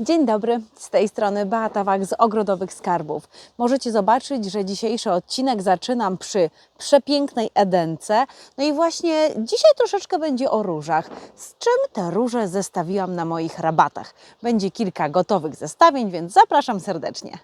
Dzień dobry, z tej strony Beata Wach z Ogrodowych Skarbów. Możecie zobaczyć, że dzisiejszy odcinek zaczynam przy przepięknej Edence. No i właśnie dzisiaj troszeczkę będzie o różach. Z czym te róże zestawiłam na moich rabatach? Będzie kilka gotowych zestawień, więc zapraszam serdecznie.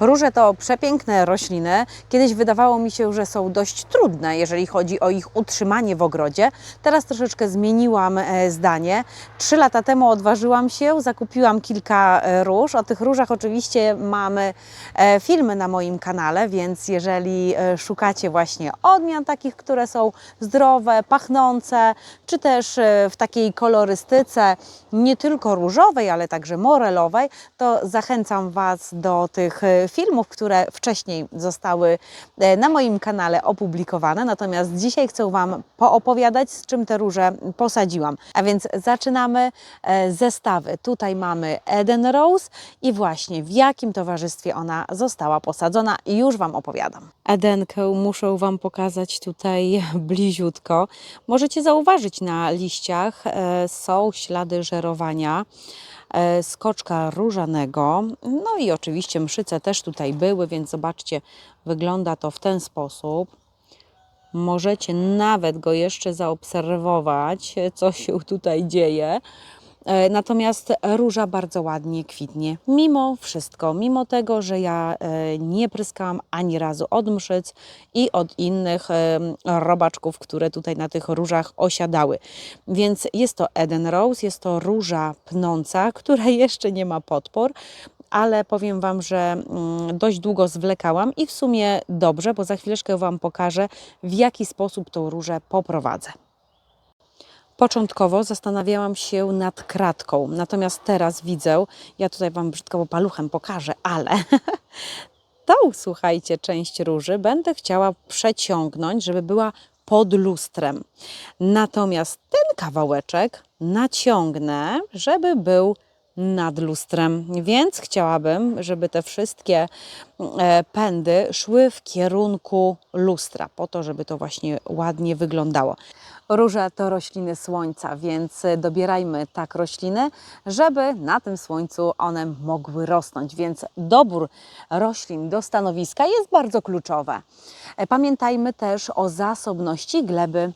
Róże to przepiękne rośliny. Kiedyś wydawało mi się, że są dość trudne, jeżeli chodzi o ich utrzymanie w ogrodzie. Teraz troszeczkę zmieniłam e, zdanie. Trzy lata temu odważyłam się, zakupiłam kilka e, róż. O tych różach oczywiście mamy e, filmy na moim kanale, więc jeżeli szukacie właśnie odmian takich, które są zdrowe, pachnące, czy też w takiej kolorystyce nie tylko różowej, ale także morelowej, to zachęcam Was do tych e, filmów, które wcześniej zostały e, na moim kanale opublikowane. Natomiast dzisiaj chcę Wam poopowiadać, z czym te róże posadziłam. A więc zaczynamy e, zestawy. Tutaj mamy Eden Rose i właśnie w jakim towarzystwie ona została posadzona już Wam opowiadam. Edenkę muszę Wam pokazać tutaj bliziutko. Możecie zauważyć na liściach są ślady żerowania skoczka różanego. No i oczywiście mszyce też tutaj były, więc zobaczcie, wygląda to w ten sposób. Możecie nawet go jeszcze zaobserwować, co się tutaj dzieje. E, Natomiast róża bardzo ładnie kwitnie, mimo wszystko, mimo tego, że ja e, nie pryskałam ani razu od mszyc i od innych e, robaczków, które tutaj na tych różach osiadały. Więc jest to Eden Rose, jest to róża pnąca, która jeszcze nie ma podpór, ale powiem Wam, że mm, dość długo zwlekałam i w sumie dobrze, bo za chwileczkę Wam pokażę, w jaki sposób tą różę poprowadzę. Początkowo zastanawiałam się nad kratką, natomiast teraz widzę, ja tutaj Wam brzydko paluchem pokażę, ale tą, słuchajcie, część róży będę chciała przeciągnąć, żeby była pod lustrem. Natomiast ten kawałeczek naciągnę, żeby był nad lustrem, więc chciałabym, żeby te wszystkie e, pędy szły w kierunku lustra, po to, żeby to właśnie ładnie wyglądało. Róża to rośliny słońca, więc dobierajmy tak rośliny, żeby na tym słońcu one mogły rosnąć. Więc dobór roślin do stanowiska jest bardzo kluczowe. E, Pamiętajmy też o zasobności gleby.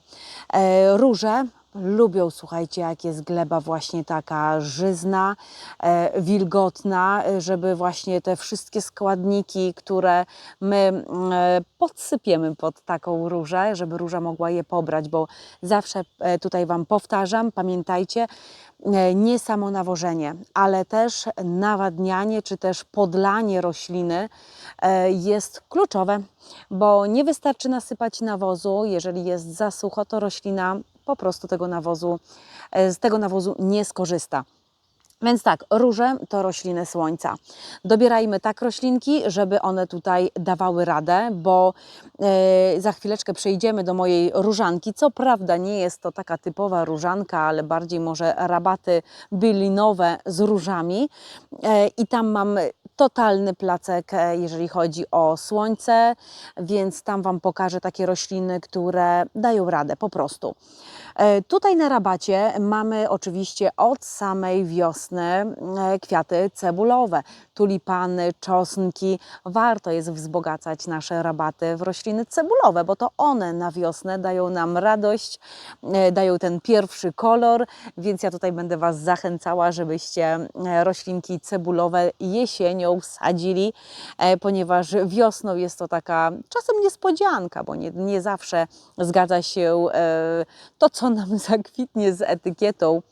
E, Róże lubią, słuchajcie, jak jest gleba właśnie taka żyzna, e, wilgotna, e, żeby właśnie te wszystkie składniki, które my mm, e, podsypiemy pod taką różę, żeby róża mogła je pobrać, bo zawsze e, tutaj Wam powtarzam, pamiętajcie, e, nie samo nawożenie, ale też nawadnianie czy też podlanie rośliny e, jest kluczowe, bo nie wystarczy nasypać nawozu, jeżeli jest za sucho, to roślina po prostu tego nawozu, e, z tego nawozu nie skorzysta. Więc tak, róże to rośliny słońca. Dobierajmy tak roślinki, żeby one tutaj dawały radę, bo e, za chwileczkę przejdziemy do mojej różanki. Co prawda nie jest to taka typowa różanka, ale bardziej może rabaty bylinowe z różami. E, I tam mam totalny placek, e, jeżeli chodzi o słońce, więc tam Wam pokażę takie rośliny, które dają radę po prostu. E, Tutaj na rabacie mamy oczywiście od samej wiosny e, kwiaty cebulowe, tulipany, czosnki. Warto jest wzbogacać nasze rabaty w rośliny cebulowe, bo to one na wiosnę dają nam radość, dają ten pierwszy kolor, więc ja tutaj będę Was zachęcała, żebyście roślinki cebulowe jesienią sadzili, e, ponieważ wiosną jest to taka czasem niespodzianka, bo nie, nie zawsze zgadza się e, to, co nam zakwitnie z etykietą.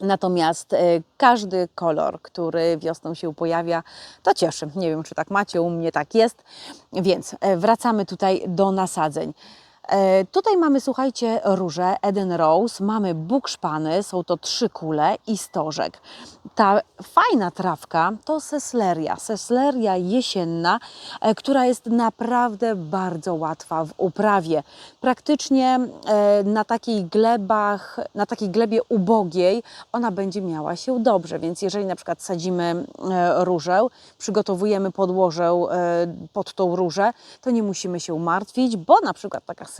Natomiast e, każdy kolor, który wiosną się pojawia, to cieszy. Nie wiem, czy tak macie, u mnie tak jest. Więc wracamy tutaj do nasadzeń. E, Tutaj mamy, słuchajcie, róże Eden Rose, mamy bukszpany, są to trzy kule i stożek. Ta fajna trawka to sesleria, sesleria jesienna, e, która jest naprawdę bardzo łatwa w uprawie. Praktycznie e, na takiej glebach, na takiej glebie ubogiej ona będzie miała się dobrze, więc jeżeli na przykład sadzimy różę, przygotowujemy podłoże pod tą różę, to nie musimy się martwić, bo na przykład taka sesleria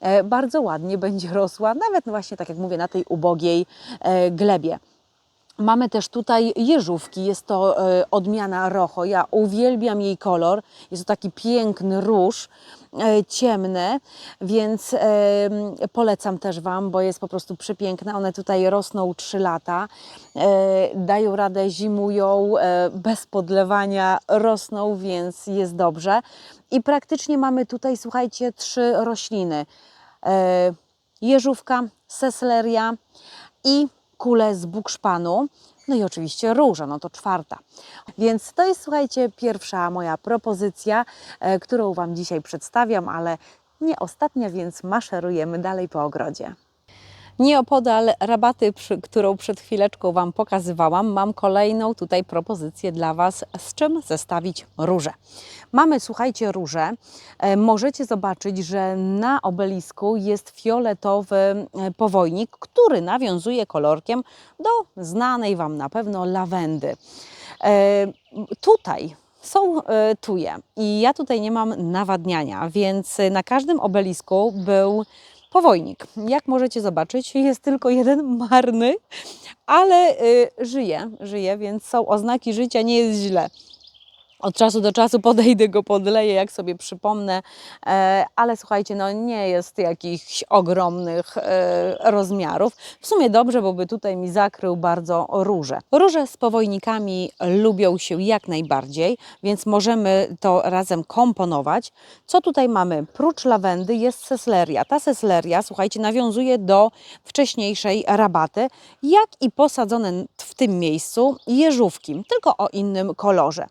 e, bardzo ładnie będzie rosła, nawet właśnie tak jak mówię, na tej ubogiej e, glebie. Mamy też tutaj jeżówki, jest to e, odmiana rojo. Ja uwielbiam jej kolor. Jest to taki piękny róż, e, ciemny, więc polecam też Wam, bo jest po prostu przepiękna. One tutaj rosną 3 lata, e, dają radę, zimują, bez podlewania rosną, więc jest dobrze. I praktycznie mamy tutaj, słuchajcie, trzy rośliny. Jeżówka, sesleria i kule z bukszpanu. No i oczywiście róża, no to czwarta. Więc to jest, słuchajcie, pierwsza moja propozycja, e, którą Wam dzisiaj przedstawiam, ale nie ostatnia, więc maszerujemy dalej po ogrodzie. Nieopodal rabaty, przy, którą przed chwileczką Wam pokazywałam, mam kolejną tutaj propozycję dla Was, z czym zestawić róże. Mamy, słuchajcie, róże. E, Możecie zobaczyć, że na obelisku jest fioletowy e, powojnik, który nawiązuje kolorkiem do znanej Wam na pewno lawendy. E, Tutaj są tuje i ja tutaj nie mam nawadniania, więc na każdym obelisku był powojnik. Jak możecie zobaczyć, jest tylko jeden marny, ale y, żyje, żyje, więc są oznaki życia, nie jest źle. Od czasu do czasu podejdę go, podleję, jak sobie przypomnę, e, ale słuchajcie, no nie jest jakichś ogromnych e, rozmiarów. W sumie dobrze, bo by tutaj mi zakrył bardzo róże. Róże z powojnikami lubią się jak najbardziej, więc możemy to razem komponować. Co tutaj mamy? Prócz lawendy jest sesleria. Ta sesleria, słuchajcie, nawiązuje do wcześniejszej rabaty, jak i posadzone w tym miejscu jeżówki, tylko o innym kolorze.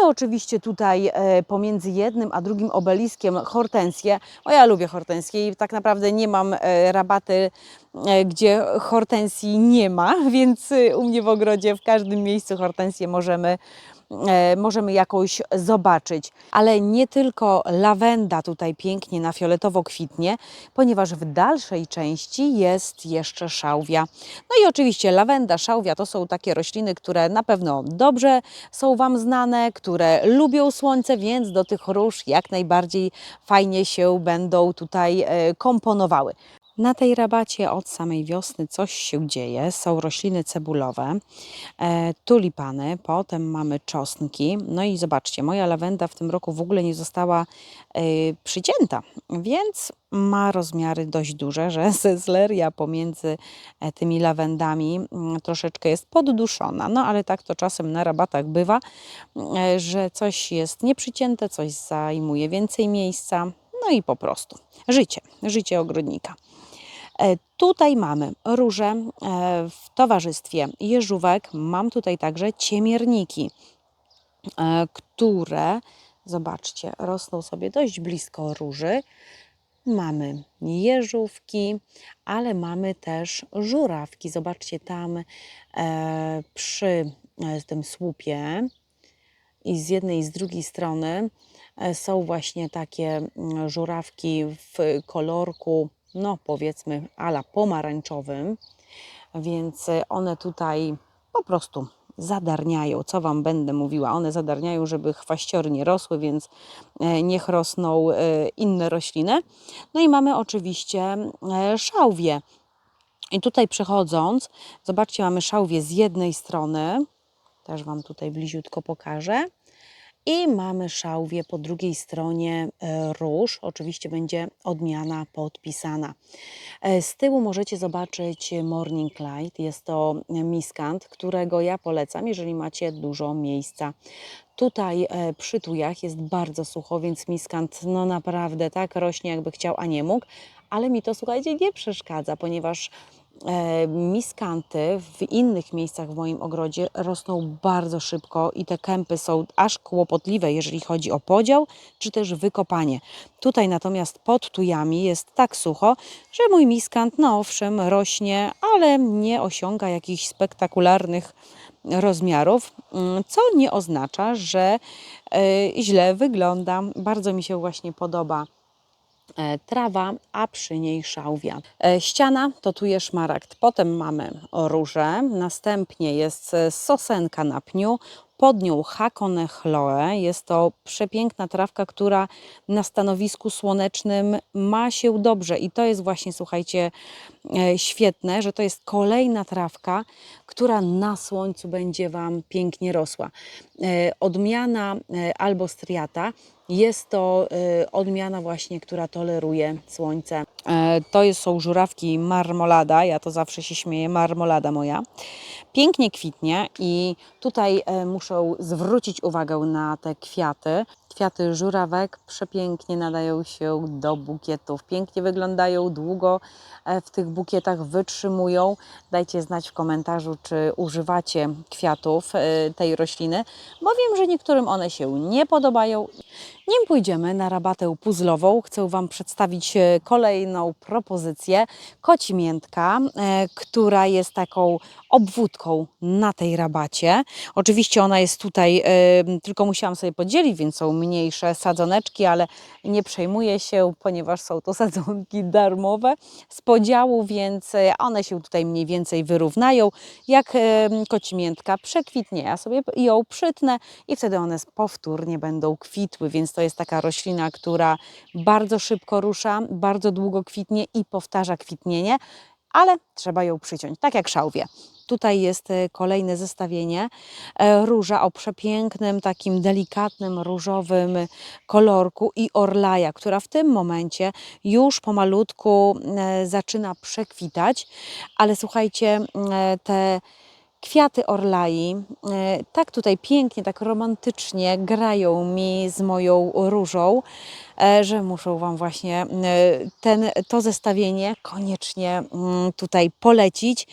Oczywiście tutaj e, pomiędzy jednym a drugim obeliskiem hortensję. O, ja lubię hortensję i tak naprawdę nie mam e, rabaty, e, gdzie hortensji nie ma, więc u mnie w ogrodzie w każdym miejscu hortensję możemy możemy jakąś zobaczyć. Ale nie tylko lawenda tutaj pięknie na fioletowo kwitnie, ponieważ w dalszej części jest jeszcze szałwia. No i oczywiście lawenda, szałwia to są takie rośliny, które na pewno dobrze są Wam znane, które lubią słońce, więc do tych róż jak najbardziej fajnie się będą tutaj e, komponowały. Na tej rabacie od samej wiosny coś się dzieje. Są rośliny cebulowe, e, tulipany, potem mamy czosnki. No i zobaczcie, moja lawenda w tym roku w ogóle nie została e, przycięta, więc ma rozmiary dość duże, że sesleria pomiędzy e, tymi lawendami mm, troszeczkę jest podduszona. No ale tak to czasem na rabatach bywa, że coś jest nieprzycięte, coś zajmuje więcej miejsca. No i po prostu życie, życie ogrodnika. E, Tutaj mamy róże e, w towarzystwie jeżówek. Mam tutaj także ciemierniki, e, które, zobaczcie, rosną sobie dość blisko róży. Mamy jeżówki, ale mamy też żurawki. Zobaczcie tam przy tym słupie i z jednej i z drugiej strony są właśnie takie mm, żurawki w kolorku, no powiedzmy, ala pomarańczowym, więc e, one tutaj po prostu zadarniają. Co Wam będę mówiła? One zadarniają, żeby chwaściory nie rosły, więc e, niech rosną e, inne rośliny. No i mamy oczywiście e, szałwie. I tutaj przechodząc, zobaczcie, mamy szałwie z jednej strony, też Wam tutaj bliziutko pokażę. I mamy szałwię po drugiej stronie e, róż. Oczywiście będzie odmiana podpisana. E, Z tyłu możecie zobaczyć Morning Light. Jest to miskant, którego ja polecam, jeżeli macie dużo miejsca. Tutaj e, przy tujach jest bardzo sucho, więc miskant no naprawdę tak rośnie, jakby chciał, a nie mógł. Ale mi to, słuchajcie, nie przeszkadza, ponieważ miskanty w innych miejscach w moim ogrodzie rosną bardzo szybko i te kępy są aż kłopotliwe, jeżeli chodzi o podział czy też wykopanie. Tutaj natomiast pod tujami jest tak sucho, że mój miskant, no owszem, rośnie, ale nie osiąga jakichś spektakularnych rozmiarów, mm, co nie oznacza, że e, źle wygląda. Bardzo mi się właśnie podoba e, trawa, a przy niej szałwia. E, Ściana to tu jest szmaragd. Potem mamy róże, następnie jest e, sosenka na pniu, pod nią Hakone Chloe. Jest to przepiękna trawka, która na stanowisku słonecznym ma się dobrze. I to jest właśnie, słuchajcie, e, świetne, że to jest kolejna trawka, która na słońcu będzie Wam pięknie rosła. E, Odmiana e, albo striata jest to e, odmiana właśnie, która toleruje słońce. E, To są żurawki marmolada, ja to zawsze się śmieję, marmolada moja. Pięknie kwitnie i tutaj e, muszę zwrócić uwagę na te kwiaty. Kwiaty żurawek przepięknie nadają się do bukietów. Pięknie wyglądają, długo e, w tych bukietach wytrzymują. Dajcie znać w komentarzu, czy używacie kwiatów tej rośliny, bo wiem, że niektórym one się nie podobają. Nim pójdziemy na rabatę puzzlową, chcę Wam przedstawić e, kolejną propozycję. Kocimiętka, e, która jest taką obwódką na tej rabacie. Oczywiście ona jest tutaj, e, tylko musiałam sobie podzielić, więc są mniejsze sadzoneczki, ale nie przejmuję się, ponieważ są to sadzonki darmowe z podziału, więc one się tutaj mniej więcej wyrównają. Jak kocimiętka przekwitnie, ja sobie ją przytnę i wtedy one powtórnie będą kwitły, więc to jest taka roślina, która bardzo szybko rusza, bardzo długo kwitnie i powtarza kwitnienie, ale trzeba ją przyciąć, tak jak szałwie. Tutaj jest e, kolejne zestawienie. E, Róża o przepięknym, takim delikatnym, różowym kolorku i orlaja, która w tym momencie już pomalutku e, zaczyna przekwitać. Ale słuchajcie, te kwiaty orlai e, tak tutaj pięknie, tak romantycznie grają mi z moją różą, e, że muszę Wam właśnie e, ten, to zestawienie koniecznie mm, tutaj polecić.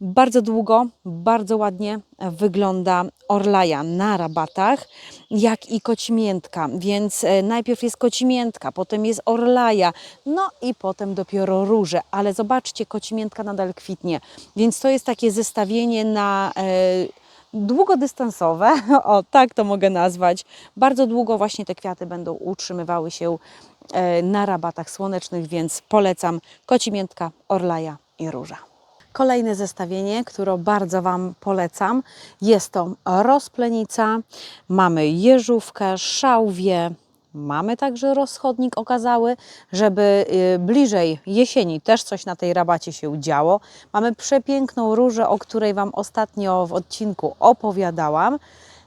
Bardzo długo, bardzo ładnie wygląda orlaja na rabatach, jak i kocimiętka. Więc e, najpierw jest kocimiętka, potem jest orlaja, no i potem dopiero róże. Ale zobaczcie, kocimiętka nadal kwitnie. Więc to jest takie zestawienie na e, długodystansowe, o tak to mogę nazwać. Bardzo długo właśnie te kwiaty będą utrzymywały się e, na rabatach słonecznych, więc polecam kocimiętka, orlaja i róża. Kolejne zestawienie, które bardzo Wam polecam, jest to rozplenica, mamy jeżówkę, szałwię, mamy także rozchodnik okazały, żeby y, bliżej jesieni też coś na tej rabacie się działo. Mamy przepiękną różę, o której Wam ostatnio w odcinku opowiadałam.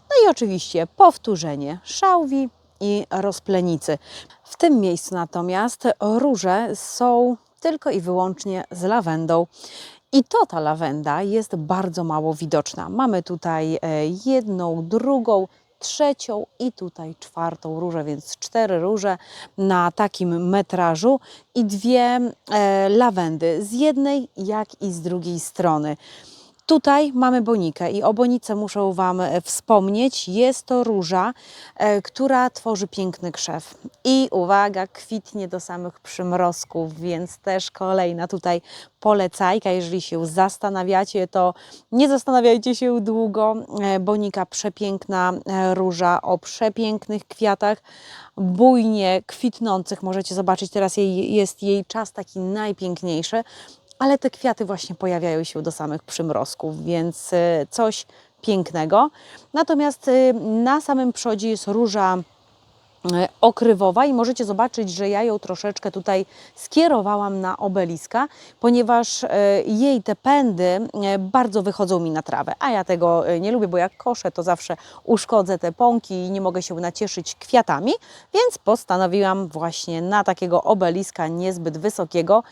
No i oczywiście powtórzenie szałwi i rozplenicy. W tym miejscu natomiast róże są tylko i wyłącznie z lawendą. I to ta lawenda jest bardzo mało widoczna. Mamy tutaj e, jedną, drugą, trzecią i tutaj czwartą różę, więc cztery róże na takim metrażu i dwie e, lawendy z jednej, jak i z drugiej strony. Tutaj mamy bonikę i o bonice muszę Wam e, wspomnieć. Jest to róża, e, która tworzy piękny krzew. I uwaga, kwitnie do samych przymrozków, więc też kolejna tutaj polecajka. Jeżeli się zastanawiacie, to nie zastanawiajcie się długo. E, Bonika przepiękna róża o przepięknych kwiatach, bujnie kwitnących. Możecie zobaczyć, teraz jej, jest jej czas taki najpiękniejszy ale te kwiaty właśnie pojawiają się do samych przymrozków, więc e, coś pięknego. Natomiast e, na samym przodzie jest róża e, okrywowa i możecie zobaczyć, że ja ją troszeczkę tutaj skierowałam na obeliska, ponieważ jej te pędy bardzo wychodzą mi na trawę, a ja tego nie lubię, bo jak koszę, to zawsze uszkodzę te pąki i nie mogę się nacieszyć kwiatami, więc postanowiłam właśnie na takiego obeliska niezbyt wysokiego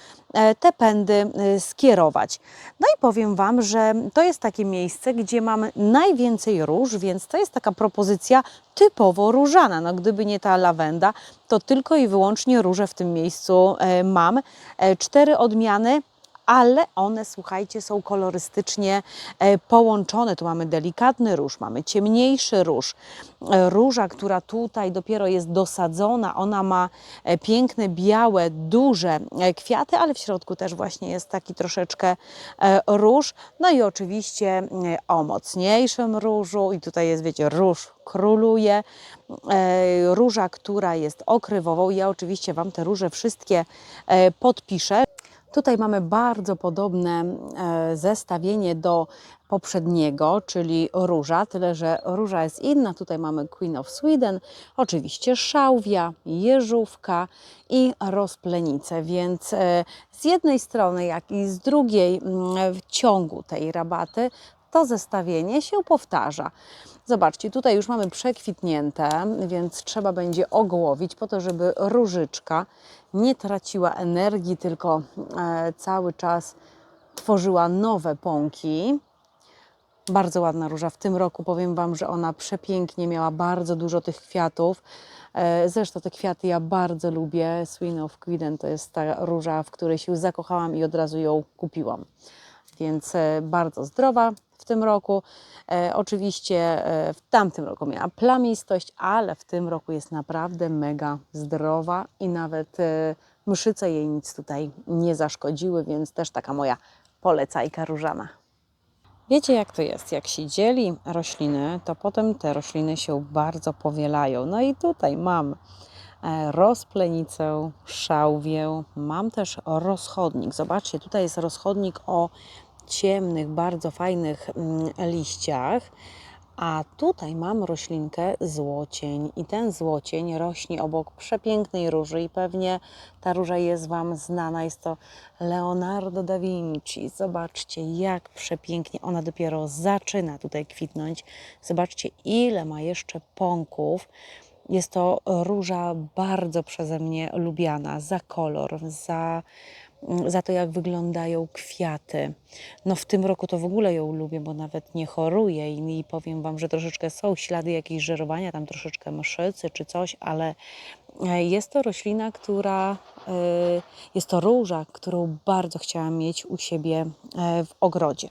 te pędy e, skierować. No i powiem Wam, że to jest takie miejsce, gdzie mam najwięcej róż, więc to jest taka propozycja typowo różana. No, gdyby nie ta lawenda, to tylko i wyłącznie róże w tym miejscu e, mam. E, Cztery odmiany. Ale one, słuchajcie, są kolorystycznie e, połączone. Tu mamy delikatny róż, mamy ciemniejszy róż. E, Róża, która tutaj dopiero jest dosadzona, ona ma e, piękne, białe, duże kwiaty, ale w środku też właśnie jest taki troszeczkę róż. No i oczywiście o mocniejszym różu i tutaj jest, wiecie, róż króluje. Róża, która jest okrywową. Ja oczywiście Wam te róże wszystkie podpiszę. Tutaj mamy bardzo podobne e, zestawienie do poprzedniego, czyli róża, tyle że róża jest inna. Tutaj mamy Queen of Sweden, oczywiście szałwia, jeżówka i rozplenice, więc e, z jednej strony, jak i z drugiej w ciągu tej rabaty to zestawienie się powtarza. Zobaczcie, tutaj już mamy przekwitnięte, więc trzeba będzie ogłowić po to, żeby różyczka nie traciła energii, tylko e, cały czas tworzyła nowe pąki. Bardzo ładna róża. W tym roku powiem Wam, że ona przepięknie miała bardzo dużo tych kwiatów. E, Zresztą te kwiaty ja bardzo lubię. Swin of Queen to jest ta róża, w której się zakochałam i od razu ją kupiłam. Więc e, bardzo zdrowa w tym roku. E, oczywiście e, w tamtym roku miała plamistość, ale w tym roku jest naprawdę mega zdrowa i nawet mszyce jej nic tutaj nie zaszkodziły, więc też taka moja polecajka różana. Wiecie, jak to jest? Jak się dzieli rośliny, to potem te rośliny się bardzo powielają. No i tutaj mam rozplenicę, szałwię, mam też rozchodnik. Zobaczcie, tutaj jest rozchodnik o ciemnych, bardzo fajnych mm, liściach. A tutaj mam roślinkę złocień i ten złocień rośnie obok przepięknej róży i pewnie ta róża jest Wam znana. Jest to Leonardo da Vinci. Zobaczcie, jak przepięknie ona dopiero zaczyna tutaj kwitnąć. Zobaczcie, ile ma jeszcze pąków. Jest to róża bardzo przeze mnie lubiana za kolor, za za to, jak wyglądają kwiaty. No w tym roku to w ogóle ją lubię, bo nawet nie choruję i, i powiem Wam, że troszeczkę są ślady jakiejś żerowania, tam troszeczkę mszycy czy coś, ale e, jest to roślina, która, e, jest to róża, którą bardzo chciałam mieć u siebie e, w ogrodzie.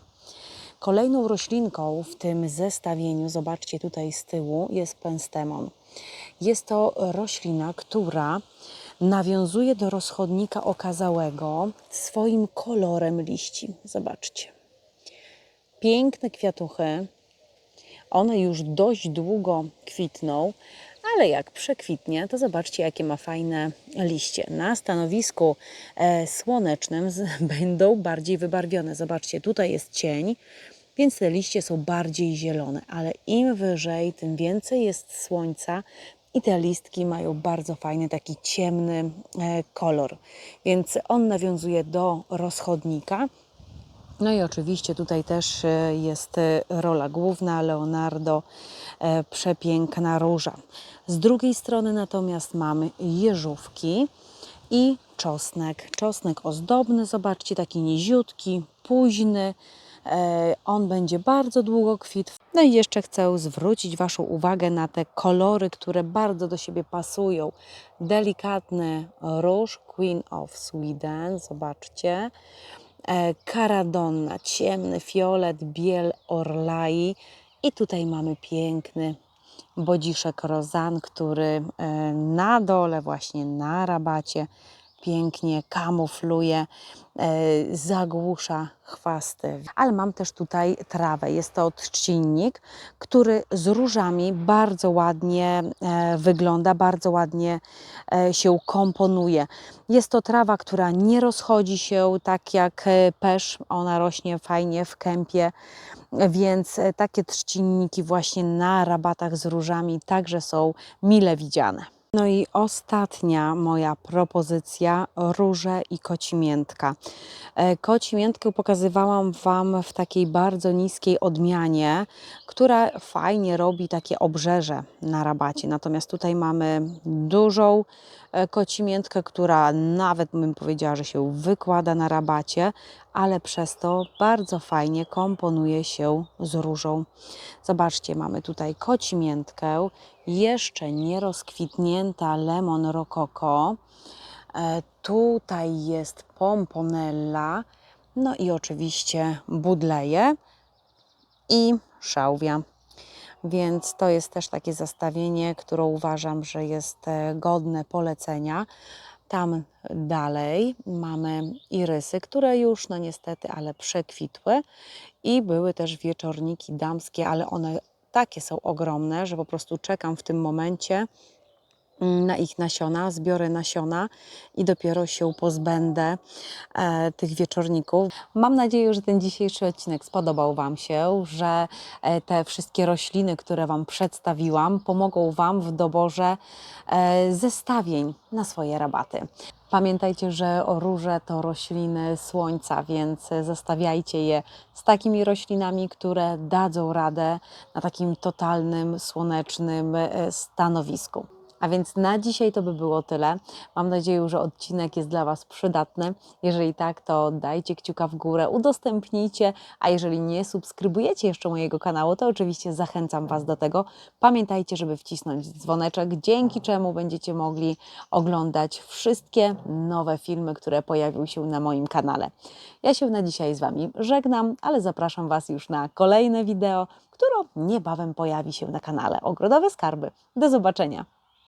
Kolejną roślinką w tym zestawieniu, zobaczcie tutaj z tyłu, jest penstemon. Jest to roślina, która nawiązuje do rozchodnika okazałego swoim kolorem liści. Zobaczcie. Piękne kwiatuchy. One już dość długo kwitną, ale jak przekwitnie, to zobaczcie, jakie ma fajne liście. Na stanowisku e, słonecznym będą bardziej wybarwione. Zobaczcie, tutaj jest cień, więc te liście są bardziej zielone, ale im wyżej, tym więcej jest słońca, i te listki mają bardzo fajny, taki ciemny e, kolor. Więc on nawiązuje do rozchodnika. No i oczywiście tutaj też e, jest e, rola główna Leonardo, przepiękna róża. Z drugiej strony natomiast mamy jeżówki i czosnek. Czosnek ozdobny, zobaczcie, taki niziutki, późny, on będzie bardzo długo kwitł. No i jeszcze chcę zwrócić Waszą uwagę na te kolory, które bardzo do siebie pasują. Delikatny róż Queen of Sweden, zobaczcie. Karadonna, e, ciemny fiolet, biel orlai. I tutaj mamy piękny bodziszek rozan, który e, na dole, właśnie na rabacie, pięknie kamufluje, e, zagłusza chwasty. Ale mam też tutaj trawę. Jest to trzcinnik, który z różami bardzo ładnie e, wygląda, bardzo ładnie e, się komponuje. Jest to trawa, która nie rozchodzi się tak jak pesz. Ona rośnie fajnie w kępie, więc takie trzcinniki właśnie na rabatach z różami także są mile widziane. No i ostatnia moja propozycja, róże i kocimiętka. E, kocimiętkę pokazywałam Wam w takiej bardzo niskiej odmianie, która fajnie robi takie obrzeże na rabacie. Natomiast tutaj mamy dużą e, kocimiętkę, która nawet bym powiedziała, że się wykłada na rabacie, ale przez to bardzo fajnie komponuje się z różą. Zobaczcie, mamy tutaj kocimiętkę, jeszcze nie rozkwitnięta lemon rococo. E, tutaj jest pomponella, no i oczywiście budleje i szałwia. Więc to jest też takie zestawienie, które uważam, że jest e, godne polecenia. Tam dalej. Mamy irysy, które już no niestety, ale przekwitły. I były też wieczorniki damskie, ale one takie są ogromne, że po prostu czekam w tym momencie na ich nasiona, zbiorę nasiona i dopiero się pozbędę e, tych wieczorników. Mam nadzieję, że ten dzisiejszy odcinek spodobał Wam się, że e, te wszystkie rośliny, które Wam przedstawiłam, pomogą Wam w doborze e, zestawień na swoje rabaty. Pamiętajcie, że róże to rośliny słońca, więc zestawiajcie je z takimi roślinami, które dadzą radę na takim totalnym słonecznym e, stanowisku. A więc na dzisiaj to by było tyle. Mam nadzieję, że odcinek jest dla Was przydatny. Jeżeli tak, to dajcie kciuka w górę, udostępnijcie, a jeżeli nie subskrybujecie jeszcze mojego kanału, to oczywiście zachęcam Was do tego. Pamiętajcie, żeby wcisnąć dzwoneczek, dzięki czemu będziecie mogli oglądać wszystkie nowe filmy, które pojawią się na moim kanale. Ja się na dzisiaj z Wami żegnam, ale zapraszam Was już na kolejne wideo, które niebawem pojawi się na kanale Ogrodowe Skarby. Do zobaczenia!